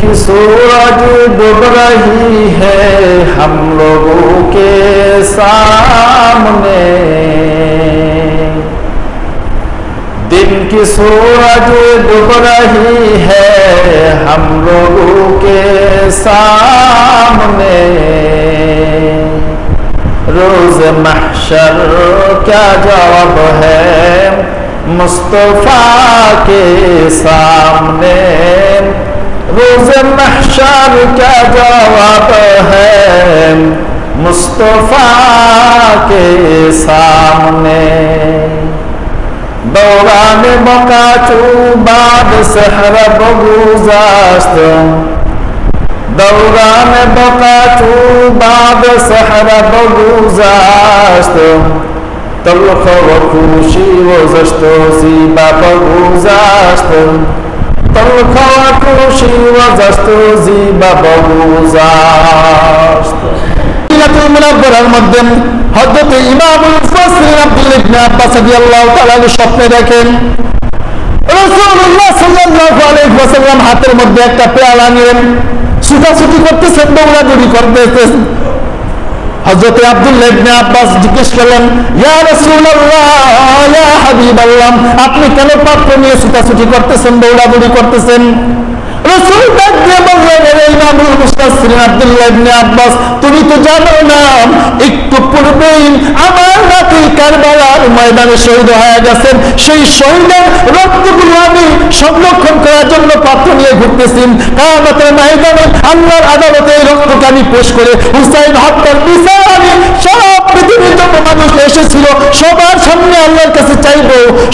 کی سورج ڈب رہی ہے ہم لوگوں کے سامنے۔ دن کی سورج ڈب رہی ہے ہم لوگوں کے سامنے۔ روز محشر کیا جواب ہے مصطفیٰ کے سامنے؟ روز محشر کیا جواب ہے۔ مصطفیٰ کے سامنے۔ دوران بکا باد سحر بگزاشت دوران بکا چوباد سحر بگزاشت تلخ و خوشی و زشت و زیبا بگزاشت تلخ و خوشی و زشت و زیبا بگذشت মদিনাতুল মুনাওয়ারার মধ্যে হযরত ইমামুল মুফাসসিরিন আব্দুল্লাহ ইবনে আব্বাস রাদিয়াল্লাহু তাআলা স্বপ্নে দেখেন রাসূলুল্লাহ সাল্লাল্লাহু আলাইহি ওয়াসাল্লাম হাতের মধ্যে একটা পেয়ালা নিলেন ছুটাছুটি করতেছেন দৌড়াদৌড়ি করতেছেন হযরত আব্দুল্লাহ ইবনে আব্বাস জিজ্ঞেস করলেন, ইয়া রাসূলুল্লাহ, ইয়া হাবিবাল্লাহ, আপনি কেন পাত্র নিয়ে ছুটাছুটি করতেছেন, দৌড়াদৌড়ি করতেছেন? রাসূল ডাক দিয়ে বললেন ইমামুল মুস্তাসিরিন আব্দুল্লাহ ইবনে আব্বাস, তুমি তো জানো না, একটু পূর্বেই আমার নাতি কারবালার ময়দানে শহীদ গেছেন। সেই শহীদের রক্তগুলো আমি সংরক্ষণ করার জন্য পাত্র নিয়ে ঘুরতেছি। আল্লাহর আদালতে এই রক্তকে আমি পেশ করে হুসাইন হত্যার বিচার আমি সব পৃথিবীর যত মানুষ এসেছিল। সবার সামনে আল্লাহর কাছে চাইব,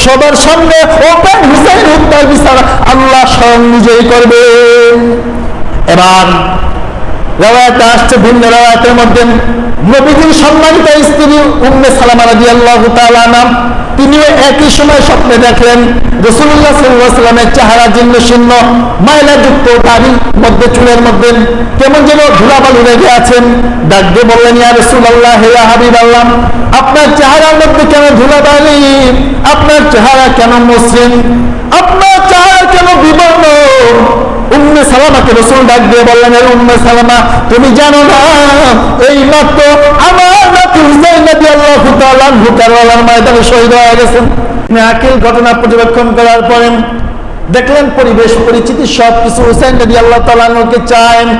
সবার সামনে ওপেন হুসাইন হত্যার বিচার আল্লাহ স্বয়ং নিজেই করবে। এবার কেমন যেন ধুলাবালু রেগে আছেন। ডাক দিয়ে বললেন আপনার চেহারার মধ্যে কেন ধুলাবালি? আপনার চেহারা কেন মসৃণ? আপনার চেহারা কেন বিবর্ণ? উম্মে সালামাকে রসুল ডাক দিয়ে বললেন, "এ উম্মে সালামা, তুমি জানো না, এই মাত্র আমার নাতি হুসাইন নবী আল্লাহু তাআলা কারবালার ময়দানে শহীদ হয়ে গেছেন। আকিল ঘটনা পর্যবেক্ষণ করার পরে দেখলেন পরিবেশ, পরিচিতি সব কিছু হুসাইন নবী আল্লাহ আনহুকে চান।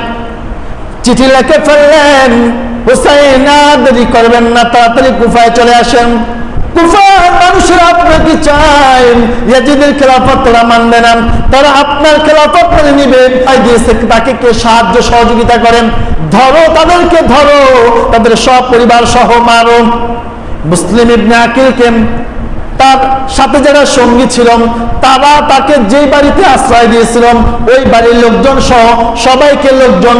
চিঠি লিখে ফেললেন, হুসাইন, আর দেরি করবেন না, তাড়াতাড়ি কুফায় চলে আসেন। কুফার মানুষেরা আপনাকে চায়। ইয়াজিদের খেলাফত তারা মানবে না। তারা আপনার খেলাফত মেনে নিবে। তাকে কে সাহায্য সহযোগিতা করেন। ধরো, তাদেরকে ধরো। তাদের সব পরিবার সহ মারো মুসলিম ইবনে আকিলকে তার সাথে যারা সঙ্গী ছিলেন, তারা তাকে যে বাড়িতে আশ্রয় দিয়েছিলেন, ওই বাড়ির লোকজন সহ সবাইকে লোকজন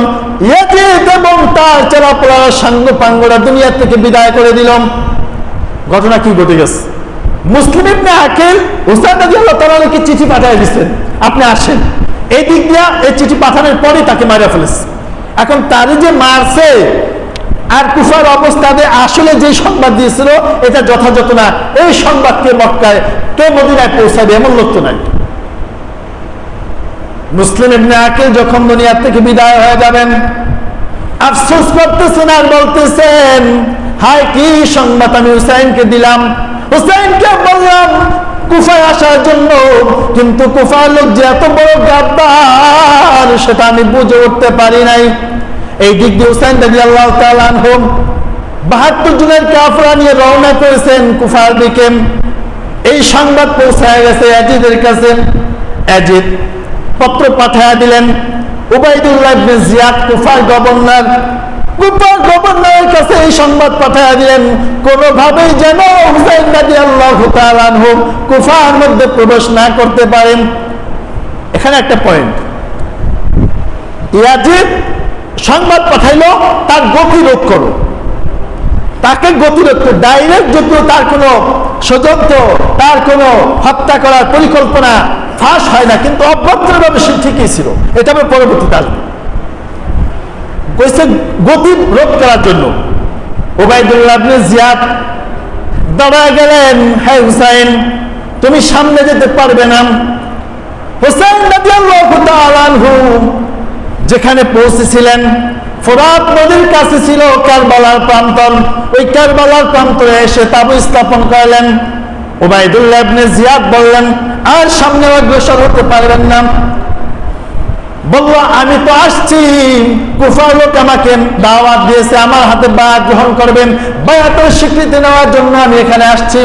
ইয়াজিদ এবং তার চেরাপড়া সাঙ্গ পাঙ্গরা দুনিয়া থেকে বিদায় করে দিলাম ঘটনা কি ঘটে গেছে? মুসলিম ইবনে চিঠি পাঠিয়ে দিচ্ছেন আপনি আসেন। এই দিক দিয়া এই চিঠি পাঠানোর পরে তাকে মারা ফেলেছে। এখন তারই যে মারছে আর কুফার অবস্থাতে আসলে যে সংবাদ দিয়েছিল, এটা যথাযথ না। এই সংবাদকে মক্কায় কে মদিনায় পৌঁছাবে এমন লোক তো নাই। মুসলিম ইবনে আকিল যখন দুনিয়া থেকে বিদায় হয়ে যাবেন, আফসোস করতেছেন আর বলতেছেন হায় কি সংবাদ আমি হুসাইনকে দিলাম? হুসাইনকে বললাম, কুফায় আসার জন্য। কিন্তু কুফার লোক যে এত বড় গাদ্দার, সেটা আমি বুঝে উঠতে পারি নাই। এই দিক দিয়ে হুসাইন রাজি আল্লাহ হোম বাহাত্তর জনের কাফরা নিয়ে রওনা করেছেন কুফার দিকে। এই সংবাদ পৌঁছায় গেছে অ্যাজিদের কাছে। অ্যাজিদ পত্র পাঠায় দিলেন। উবাইদুল্লাহ জিয়াদ, কুফার গভর্নর কুফার গভর্নরের কাছে এই সংবাদ দিলেন, কোনোভাবেই যেন হুসাইন আনহু কুফার মধ্যে প্রবেশ না করতে পারেন। এখানে একটা পয়েন্ট ইয়াজিদ সংবাদ পাঠাইলো, তার গতি রোধ করো। তাকে গতিরোধ করো। ডাইরেক্ট যদিও তার কোনো ষড়যন্ত্র, তার কোনো হত্যা করার পরিকল্পনা ফাঁস হয় না, কিন্তু অভ্যন্তরভাবে সে ঠিকই ছিল। এটা পরবর্তীতে আসব। কইছে গতি রোধ করার জন্য। ওবায়দুল্লাহ জিয়াদ দাঁড়া গেলেন হ্যাঁ হুসাইন, তুমি সামনে যেতে পারবে না। আনহু, যেখানে পৌঁছেছিলেন, ফোরাত নদীর কাছে ছিল কারবালার প্রান্তর। ওই কারবালার প্রান্তরে এসে তাবু স্থাপন করলেন। ওবায়দুল্লাহ জিয়াদ বললেন, আর সামনে অগ্রসর হতে পারবেন না। বলল, আমি তো আসছি। কুফার লোক আমাকে দাওয়াত দিয়েছে, আমার হাতে বায়াত গ্রহণ করবেন। বায়াতের স্বীকৃতি নেওয়ার জন্য আমি এখানে আসছি।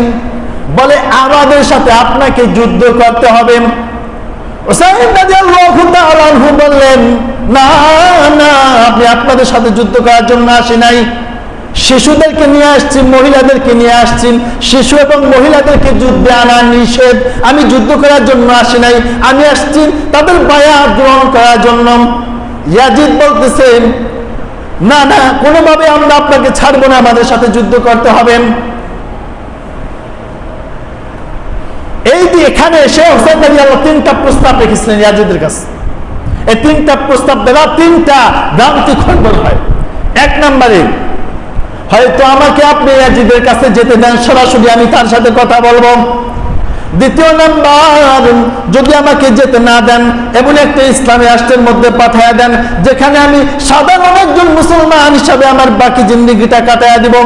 বলে, আমাদের সাথে আপনাকে যুদ্ধ করতে হবে। বললেন, না না আমি আপনাদের সাথে যুদ্ধ করার জন্য আসি নাই। শিশুদেরকে নিয়ে আসছি, মহিলাদেরকে নিয়ে আসছি। শিশু এবং মহিলাদেরকে যুদ্ধে আনা নিষেধ। আমি যুদ্ধ করার জন্য আসি নাই। আমি আসছি তাদের বায়া গ্রহণ করার জন্য। ইয়াজিদ বলতেছেন না না, কোনোভাবে আমরা আপনাকে ছাড়বো না, আমাদের সাথে যুদ্ধ করতে হবে। এই যে এখানে এসে হোসেন তিনটা প্রস্তাব রেখেছিলেন ইয়াজিদের কাছে। এই তিনটা প্রস্তাব দেওয়া তিনটা ভ্রান্তি খণ্ডন হয়। এক নম্বরে হয়তো আমাকে আপনি ইয়াজিদের কাছে যেতে দেন, সরাসরি আমি তার সাথে কথা বলব। দ্বিতীয় নাম্বার, যদি আমাকে যেতে না দেন, এমন একটা ইসলামী রাষ্ট্রের মধ্যে পাঠায় দেন, যেখানে আমি সাধারণ একজন মুসলমান হিসাবে আমার বাকি জিন্দিগিটা কাটায় দিব।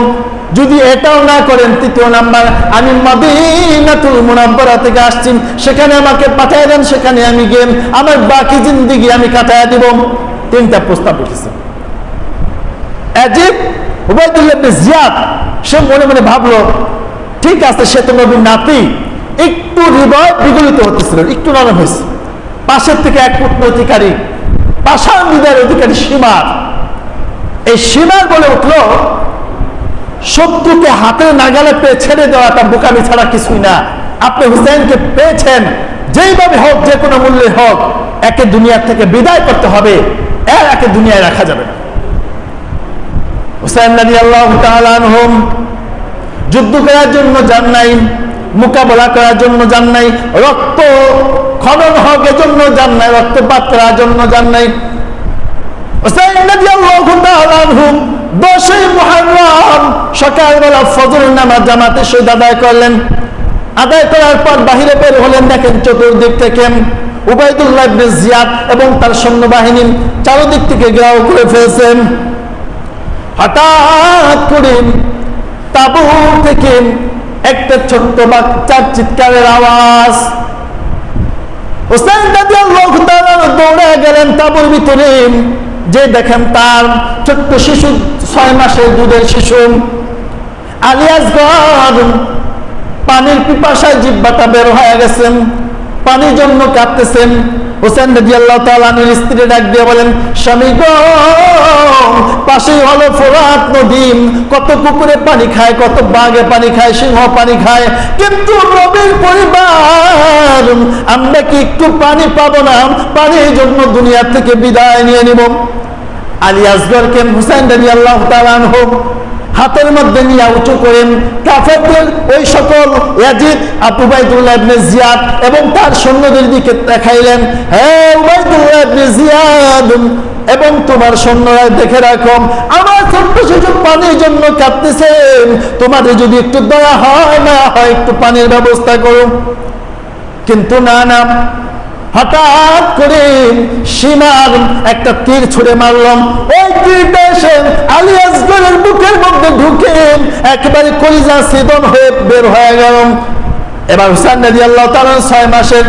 যদি এটাও না করেন, তৃতীয় নাম্বার, আমি মদিনাতুল মুনাব্বরা থেকে আসছি, সেখানে আমাকে পাঠায় দেন, সেখানে আমি গেম আমার বাকি জিন্দিগি আমি কাটায় দিব। তিনটা প্রস্তাব উঠেছে। অ্যাজিব উবাইদুল্লাহ জিয়াদ, সে মনে মনে ভাবলো, ঠিক আছে, সে তো নবীর নাতি। একটু হৃদয় বিগলিত হতেছিল, একটু নরম হয়েছে। পাশের থেকে এক পুত্র অধিকারী পাশান হৃদয়ের অধিকারী সীমার। এই সীমার বলে উঠল, শত্রুকে হাতে নাগালে পেয়ে ছেড়ে দেওয়াটা বোকামি ছাড়া কিছুই না। আপনি হুসেনকে পেয়েছেন, যেইভাবে হোক, যে কোনো মূল্যে হোক, একে দুনিয়ার থেকে বিদায় করতে হবে। এর একে দুনিয়ায় রাখা যাবে না। হুসেন নদী আল্লাহ তালানহম যুদ্ধ করার জন্য যান নাই, মোকাবেলা করার জন্য যান নাই, রক্ত খনন হকের জন্য যান নাই, রক্তপাত করার জন্য যান নাই। আদায় করলেন। আদায় করার পর হলেন, দেখেন চতুর্দিক থেকে এবং তার চারদিক থেকে গ্রাহ করে ফেলছেন। হঠাৎ করে তাবু থেকে একটা ছোট্ট বাচ্চার চিৎকারের আওয়াজ। হোসেন দাদি আল্লাহ দৌড়ে গেলেন তাবুর ভিতরে। যে দেখেন তার ছোট্ট শিশু, ছয় মাসের দুধের শিশু। আলিয়াসগড় পানির পিপাসায় জিব্বাটা বের হয়ে গেছেন পানির জন্য কাঁদতেছেন। হোসেন রাজি আল্লাহ তালানের স্ত্রী ডাক দিয়ে বলেন, স্বামী গো, পাশেই হলো ফোরাত নদী কত পুকুরে পানি খায়, কত বাঘে পানি খায়, সিংহ পানি খায়। কিন্তু নবীর পরিবার, আমরা কি একটু পানি পাবো না? পানির জন্য দুনিয়া থেকে বিদায় নিয়ে নিব। আলী আসগরকে হুসাইন রাজি আল্লাহ তালান হোক হাতের মধ্যে নিয়ে উঁচু করেন। কাফেরদের ওই সকল Yazid Abu Baidullah ibn Ziyad এবং তার সৈন্যদের দিকে দেখাইলেন হ্যাঁ উবাইদুল্লাহ ইবনে জিয়াদ, এবং তোমার সৈন্যরা দেখে রাখো, আমার ছোট্ট শিশু পানির জন্য কাঁদতেছেন। তোমাদের যদি একটু দয়া হয়, না হয় একটু পানির ব্যবস্থা করো। কিন্তু না না হঠাৎ করে সীমার একটা তীর ছুড়ে মারলাম। ওই তীরটা এসে আলী আসগরের বুকের মধ্যে ঢুকে একেবারে কলিজা সেদন হয়ে বের হয়ে গেল এবার হুসান নদী আল্লাহ তালন ছয় মাসের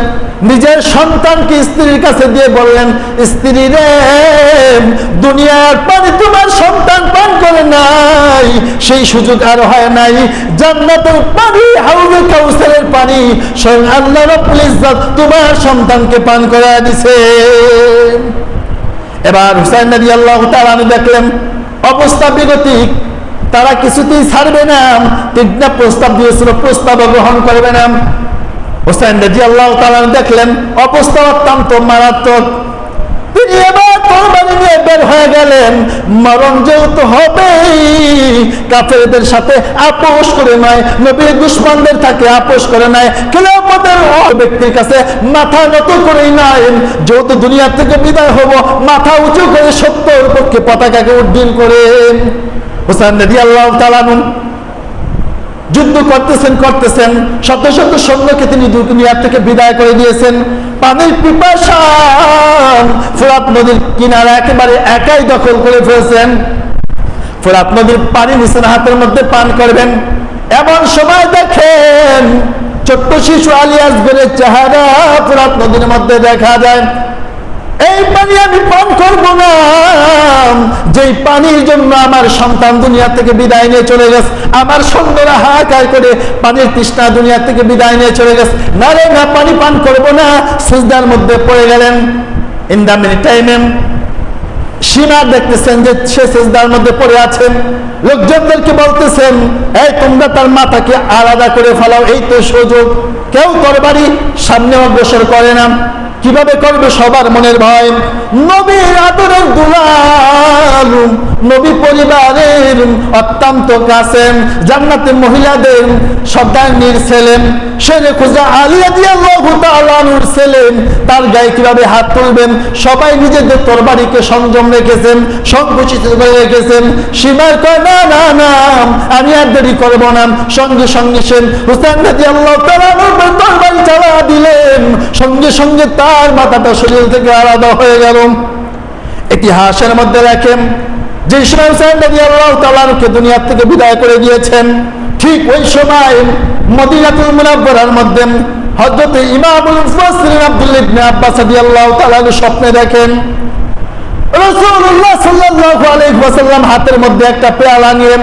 নিজের সন্তানকে স্ত্রীর কাছে দিয়ে বললেন, স্ত্রী রে, দুনিয়ার পানি তোমার সন্তান পান করে নাই, সেই সুযোগ আর হয় নাই। জান্নাতের পানি হাউজে কাউসারের পানি, স্বয়ং আল্লাহ তোমার সন্তানকে পান করা দিছে। এবার হুসাইন নবী আল্লাহ তাআলা দেখলেন, অবস্থা বিগতিক। তারা কিছুতেই ছাড়বে না। তিনটা প্রস্তাব দিয়েছিল, প্রস্তাব গ্রহণ করবে না। হোসেন রাজি আল্লাহ দেখলেন, অবস্থা অত্যন্ত মারাত্মক। তিনি এবার কোরবানি নিয়ে বের হয়ে গেলেন। মরণ যেহেতু হবেই, কাফেরদের সাথে আপোষ করে নয় নবীর দুশ্মনদের থাকে আপোষ করে নাই খেলাফতের ব্যক্তির কাছে মাথা নত করেই নাই। যেহেতু দুনিয়া থেকে বিদায় হব, মাথা উঁচু করে সত্যর পক্ষে পতাকাকে উড্ডীন করে। হোসেন নদী আল্লাহ তালানুন যুদ্ধ করতেছেন করতেছেন। শত শত সৈন্যকে তিনি দুনিয়ার থেকে বিদায় করে দিয়েছেন। পানির পিপাসান ফোরাত নদীর কিনারা একেবারে একাই দখল করে ফেলেছেন। ফোরাত নদীর পানি নিছেন হাতের মধ্যে পান করবেন। এমন সময় দেখেন ছোট্ট শিশু আলিয়াস গড়ের চেহারা ফোরাত নদীর মধ্যে দেখা যায়। এই পানি আমি পান করব না। যেই পানির জন্য আমার সন্তান দুনিয়া থেকে বিদায় নিয়ে চলে গেছে, আমার সন্ধ্যরা হাহাকার করে পানির তৃষ্ণা দুনিয়া থেকে বিদায় নিয়ে চলে গেছে। না রে, না পানি পান করব না। সুজদার মধ্যে পড়ে গেলেন। ইন দ্য মিনি টাইমে সীমা দেখতেছেন যে সে সেজদার মধ্যে পড়ে আছেন। লোকজনদেরকে বলতেছেন, এই তোমরা তার মাথাকে আলাদা করে ফেলাও, এই তো সুযোগ। কেউ তরবারি সামনে অগ্রসর করে না। কীভাবে করবে সবার মনের ভয়? নবীর আদরের নবী পরিবারের অত্যন্ত কাছেন জান্নাতের মহিলাদের ছেলেন সেরে খুঁজা আলিয়া ছেলেন তার গায়ে কীভাবে হাত তুলবেন, সবাই নিজেদের তরবারিকে সংযম রেখেছেন সংকুচিত করে রেখেছেন, সীমার কয়, না না না, আমি আর দেরি করব না। সঙ্গে সঙ্গে সেন হুসেন রাজি আল্লাহ তরবারি চালা দিলেন, সঙ্গে সঙ্গে তার মাথাটা শরীর থেকে আলাদা হয়ে গেল। ইতিহাসের মধ্যে রাখেন। যে তালাকে দুনিয়ার থেকে বিদায় করে দিয়েছেন, ঠিক ওই সময় মদিনাতুল মুনাব্বরার মধ্যে হযরত ইমামুল মুফাসসিরিন আব্দুল্লাহ ইবনে আব্বাস রাদিয়াল্লাহু তাআলা স্বপ্নে দেখেন, রাসূলুল্লাহ সাল্লাল্লাহু আলাইহি ওয়াসাল্লাম হাতের মধ্যে একটা পেয়ালা নিয়ে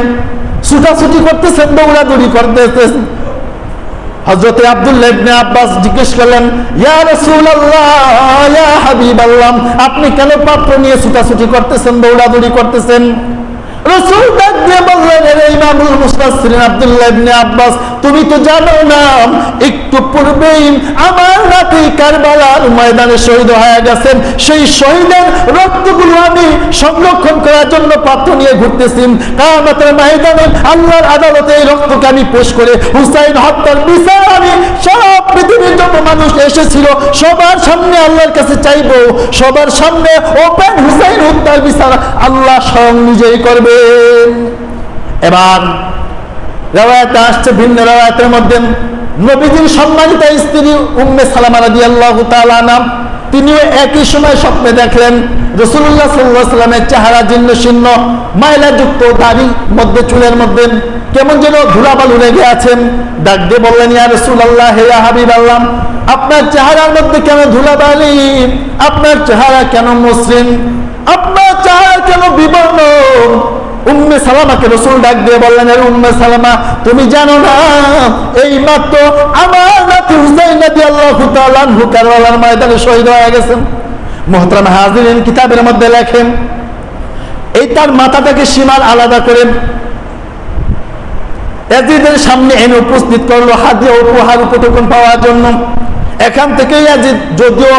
ছুটাছুটি করতেছেন, দৌড়াদৌড়ি করতেছেন। হযরতে আব্দুল্লাহ ইবনে আব্বাস জিজ্ঞেস করলেন, ইয়া রাসূলুল্লাহ, ইয়া হাবিবাল্লাহ, আপনি কেন পাত্র নিয়ে ছুটাছুটি করতেছেন, দৌড়াদৌড়ি করতেছেন? রসুল ডাক দিয়ে বললেন আব্বাস তুমি তো জানো না, একটু পূর্বেই আমার নাতি কারবালার ময়দানে শহীদ হয়ে গেছেন। সেই শহীদের রক্তগুলো আমি সংরক্ষণ করার জন্য পাত্র নিয়ে ঘুরতেছি। আল্লাহর আদালতে এই রক্তকে আমি পেশ করে হুসাইন হত্যার বিচার আমি সব পৃথিবীর যত মানুষ এসেছিল, সবার সামনে আল্লাহর কাছে চাইব, সবার সামনে ওপেন হুসাইন হত্যার বিচার আল্লাহ স্বয়ং নিজেই করবেন। এবার রেওয়ায়তে আসছে ভিন্ন রেওয়ায়তের মধ্যে। নবীজির সম্মানিত স্ত্রী উম্মে সালামা তাআলা নাম তিনিও একই সময় স্বপ্নে দেখলেন রসুল্লাহ সাল্লাহ সাল্লামের চেহারা জীর্ণ শীর্ণ, মাইলাযুক্ত দাড়ি, মধ্যে চুলের মধ্যে, কেমন যেন ধুলাবালু লেগে আছেন। ডাক দিয়ে বললেন, ইয়া রসুল্লাহ হে হাবিব আল্লাহ আপনার চেহারার মধ্যে কেন ধুলাবালি? আপনার চেহারা কেন মসৃণ? আপনার চেহারা কেন বিবর্ণ? উম্মে সালামাকে রসুল ডাক দিয়ে বললেন আরে উম্মে সালামা, তুমি জানো না এই মাত্র আমার নাতি হুসাইন নবী আল্লাহু তাআলা আনহু কারবালার ময়দানে শহীদ হয়ে গেছেন। মুহতারাম হাজিরিন কিতাবের মধ্যে লেখেন, এই তার মাথাটাকে সীমার আলাদা করে এজিদের সামনে এনে উপস্থিত করল হাদিয়া উপহার উপটোকন পাওয়ার জন্য। এখান থেকেই এজিদ যদিও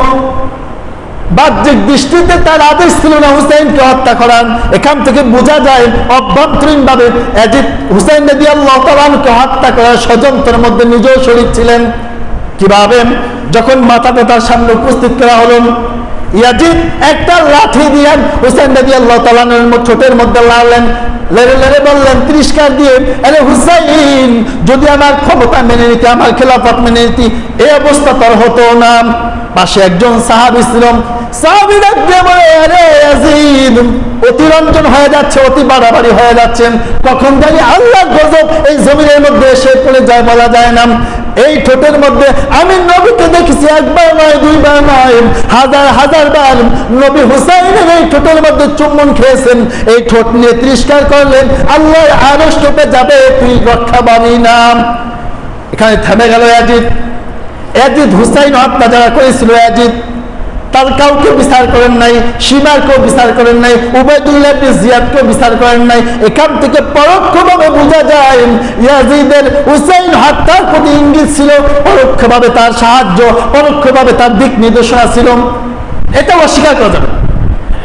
বাহ্যিক দৃষ্টিতে তার আদেশ ছিল না হুসাইনকে হত্যা করার। এখান থেকে বোঝা যায় অভ্যন্তরীণ ভাবে এজিদ হুসাইন নদী আল্লাহ তালানকে হত্যা করার ষড়যন্ত্রের মধ্যে নিজেও শরীর ছিলেন। কীভাবে যখন মাথাটা তার সামনে উপস্থিত করা হলো, ইয়াজিদ একটা লাঠি দিয়ে হুসাইন নদী আল্লাহ তালানের মধ্যে লাড়লেন। লেড়ে লেড়ে বললেন, তিরস্কার দিয়ে, আরে হুসাইন, যদি আমার ক্ষমতা মেনে নিতে, আমার খেলাফত মেনে নিতি এই অবস্থা তার হতো না। পাশে একজন সাহাবি ছিলাম সাহাবি আরে অতিরঞ্জন হয়ে যাচ্ছে, অতি বাড়াবাড়ি হয়ে যাচ্ছেন কখন জানি আল্লাহ গজব এই জমিনের মধ্যে এসে পড়ে যায় বলা যায় না। এই ঠোঁটের মধ্যে আমি নবীকে দেখেছি একবার নয়, দুইবার নয়, হাজার হাজার বার। নবী হুসাইনের এই ঠোঁটের মধ্যে চুম্বন খেয়েছেন। এই ঠোঁট নিয়ে তিরস্কার করলেন আল্লাহ আরস টোপে যাবে, তুই রক্ষা বানি নাম এখানে থেমে গেল অ্যাজিদ অ্যাজিদ হুসাইন হত্যা যারা করেছিল, এজিদ, তার কাউকে বিচার করেন নাই, সীমারকেও বিচার করেন নাই উবায়দুল্লাহ জিয়াদকেও বিচার করেন নাই। এখান থেকে পরোক্ষভাবে বোঝা যায়, ইয়াজিদের হুসাইন হত্যার প্রতি ইঙ্গিত ছিল পরোক্ষভাবে তার সাহায্য, পরোক্ষভাবে তার দিক নির্দেশনা ছিল। এটা অস্বীকার করা যাবে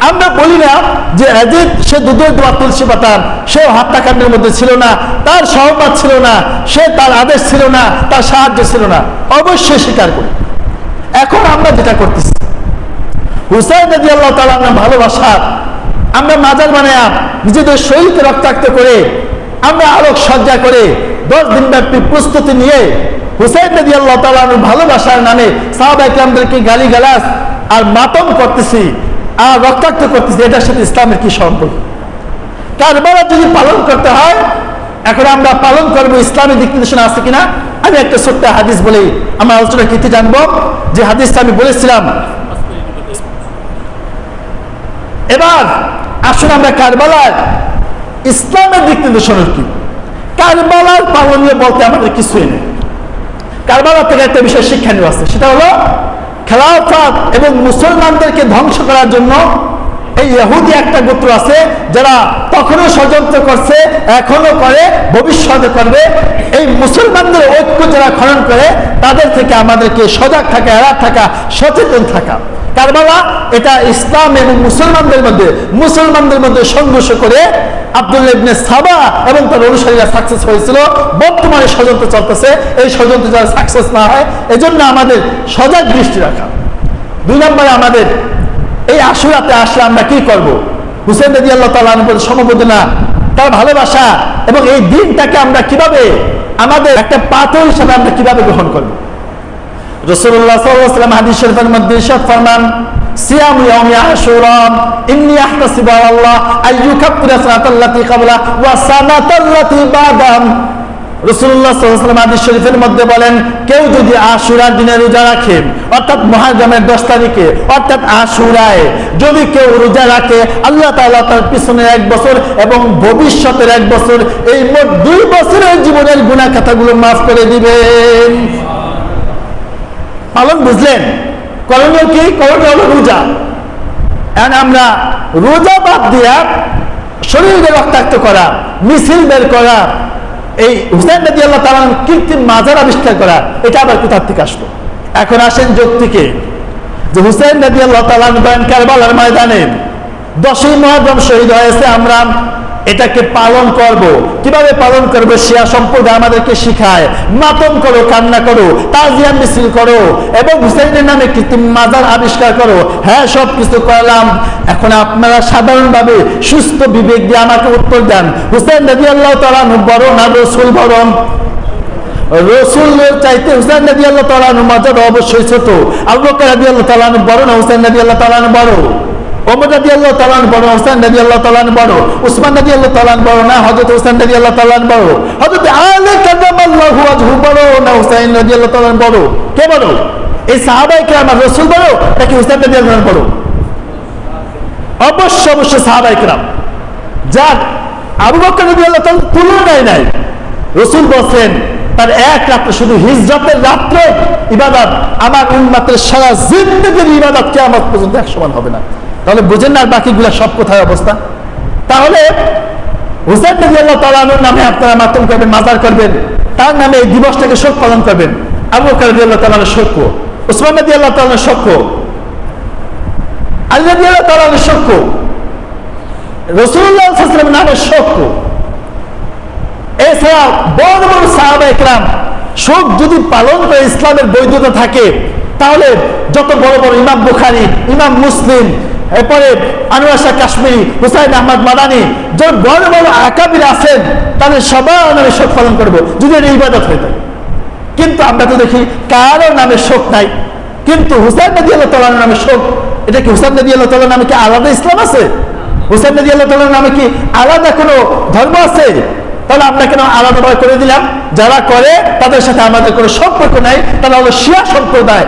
আমরা বলি না যে অজিত সে দুধের দোয়া তুলসী পাতার, সে হত্যাকাণ্ডের মধ্যে ছিল না, তার সহমত ছিল না, সে তার আদেশ ছিল না, তার সাহায্য ছিল না। অবশ্যই স্বীকার করি। এখন আমরা যেটা করতেছি, হুসাইন নদী আল্লাহ তালা আমরা ভালোবাসা, আমরা মাজার বানায়া নিজেদের শরীরকে রক্তাক্ত করে, আমরা আলোক সজ্জা করে দশ দিন ব্যাপী প্রস্তুতি নিয়ে হুসাইন নদী আল্লাহ তালার ভালোবাসার নামে সাহাবা ইকরামদেরকে গালি গালাস আর মাতম করতেছি। আর রক্তাক্ত করতেছি, এটার সাথে ইসলামের কি সম্পর্ক? কারবালা যদি পালন করতে হয়, এখন আমরা পালন করব ইসলামী দিক নির্দেশনা আছে কিনা? আমি একটা ছোট্ট হাদিস বলি, আমার আলোচনা কীর্তি জানব? যে হাদিসটা আমি বলেছিলাম। এবার আসুন আমরা কারবালার ইসলামের দিক নির্দেশনা কি? কারবালার পালনীয় বলতে আমাদের কিছুই নেই। কারবালা থেকে একটা বিষয় শিক্ষা নিয়ে আসছে সেটা হলো খেলাফত এবং মুসলমানদেরকে ধ্বংস করার জন্য এই ইহুদি একটা গোত্র আছে, যারা তখনও ষড়যন্ত্র করছে এখনও করে, ভবিষ্যতে করবে। এই মুসলমানদের ঐক্য যারা খনন করে, তাদের থেকে আমাদেরকে সজাগ থাকা এড়া থাকা, সচেতন থাকা। কারবালা এটা ইসলাম এবং মুসলমানদের মধ্যে মুসলমানদের মধ্যে সংঘর্ষ করে আব্দুল ইবনে সাবা এবং তার অনুসারীরা সাকসেস হয়েছিল। বর্তমানে ষড়যন্ত্র চলতেছে। এই ষড়যন্ত্র যারা সাকসেস না হয়, এজন্য আমাদের সজাগ দৃষ্টি রাখা। দুই নম্বরে আমাদের এই আশুরাতে আসলে আমরা কি করব? হুসেন রদি আল্লাহ তালার সমবেদনা, তার ভালোবাসা এবং এই দিনটাকে আমরা কীভাবে আমাদের একটা পাথর হিসাবে আমরা কীভাবে গ্রহণ করব? রসুল্লাহ সাল্লাম হাদিস শরীফের মধ্যে ইরশাদ ফরমান, সিয়াম ইয়াউমি আশুরা, ইন্নী আহতাসিবু আলা আল্লাহ আইয়ুকাফিরা সানাতাল্লাতি ক্বাবলা ওয়া সানাতাল্লাতি বাদাম। রসুল্লাহ সাল্লাম হাদিস শরীফের মধ্যে বলেন, কেউ যদি আশুরার দিনে রোজা রাখে, অর্থাৎ মহাজমের দশ তারিখে, অর্থাৎ আশুরায়, যদি কেউ রোজা রাখে, আল্লাহ তাআলা তার পিছনে এক বছর এবং ভবিষ্যতের এক বছর, এই মোট দুই বছরের জীবনের গুণা কথাগুলো মাফ করে দিবেন। পালন বুঝলেন? করণীয় কি? করণীয় হলো রোজা। এখন আমরা রোজা বাদ দিয়া শরীরকে রক্তাক্ত করা, মিছিল বের করা, এই হুসেন নদী আল্লাহ তালান কৃত্রিম মাজার আবিষ্কার করা, এটা আবার কোথার থেকে আসলো? এখন আসেন যুক্তিকে। যে হুসেন নদী আল্লাহ তালান কারবালার ময়দানে দশই মহাজম শহীদ হয়েছে, আমরা এটাকে পালন করব। কীভাবে পালন করব শিয়া সম্প্রদায় আমাদেরকে শিখায়? মাতম করো, কান্না করো তাজিয়া মিছিল করো, এবং হুসাইনের নামে কৃত্রিম মাজার আবিষ্কার করো। হ্যাঁ সব কিছু করলাম। এখন আপনারা সাধারণভাবে সুস্থ বিবেক দিয়ে আমাকে উত্তর দেন। হুসাইন নদী আল্লাহ তালান বড় না রসুল বড়? রসুলের চাইতে হুসাইন নদী আল্লাহ তালান মর্যাদা অবশ্যই ছোট। বকর নদী আল্লাহ তালান বড় না হুসাইন নদী আল্লাহ তালান বড়? ওমর নদী আল্লাহ তালান বড় হোসেন নদী আল্লাহ তালান বড়, উসমান নদী আল্লাহ তালান বড় না হজরত হোসেন নদী আল্লাহ তালান বড় হজরত আলে কাদাম আল্লাহ আজহু বড় না নদী আল্লাহ তালান বড়? কে বড়? এই সাহাবাই রসুল বড় নাকি নদী আল্লাহ বড়? অবশ্য অবশ্যই সাহাবাই কেরাম, যার আবু বকর নদী আল্লাহ তালান তুলনায় নাই, রসুল বলছেন, তার এক রাত্রে শুধু হিজরতের রাত্রে ইবাদত, আমার উন্মাতের সারা জিন্দগির ইবাদত কে আমার পর্যন্ত এক সমান হবে না। তাহলে বুঝেন না আর বাকিগুলা সব কোথায় অবস্থা? তাহলে হুসেন নবী আল্লাহ তালানুর নামে আপনারা মাতম করবেন, মাজার করবেন, তার নামে এই দিবসটাকে শোক পালন করবেন। আবু নবী আল্লাহ তালানের শোক। উসমান নবী আল্লাহ তালানের শোক। আল্লাহ আল্লাহ তালানের শোক। রসুল্লাহ সাল্লামের নামে শোক। এছাড়া বড় বড় সাহাবা একরাম, শোক যদি পালন করে ইসলামের বৈধতা থাকে, তাহলে যত বড় বড় ইমাম বুখারি, ইমাম মুসলিম এরপরে আনোয়ার শাহ কাশ্মীরি, হুসাইন আহমদ মাদানি যে বড় বড় আকাবির আছেন, তাদের সবার নামে শোক পালন করব। যদি এটা ইবাদত হয়ে থাকে। কিন্তু আমরা তো দেখি কারও নামে শোক নাই। কিন্তু হুসাইন নদী আল্লাহ তালার নামে শোক, এটা কি হুসাইন নদী আল্লাহ তালার নামে কি আলাদা ইসলাম আছে? হুসাইন নদী আল্লাহ তালার নামে কি আলাদা কোনো ধর্ম আছে? তাহলে আমরা কেন আলাদাভাবে করে দিলাম? যারা করে, তাদের সাথে আমাদের কোনো সম্পর্ক নাই, তারা হলো শিয়া সম্প্রদায়।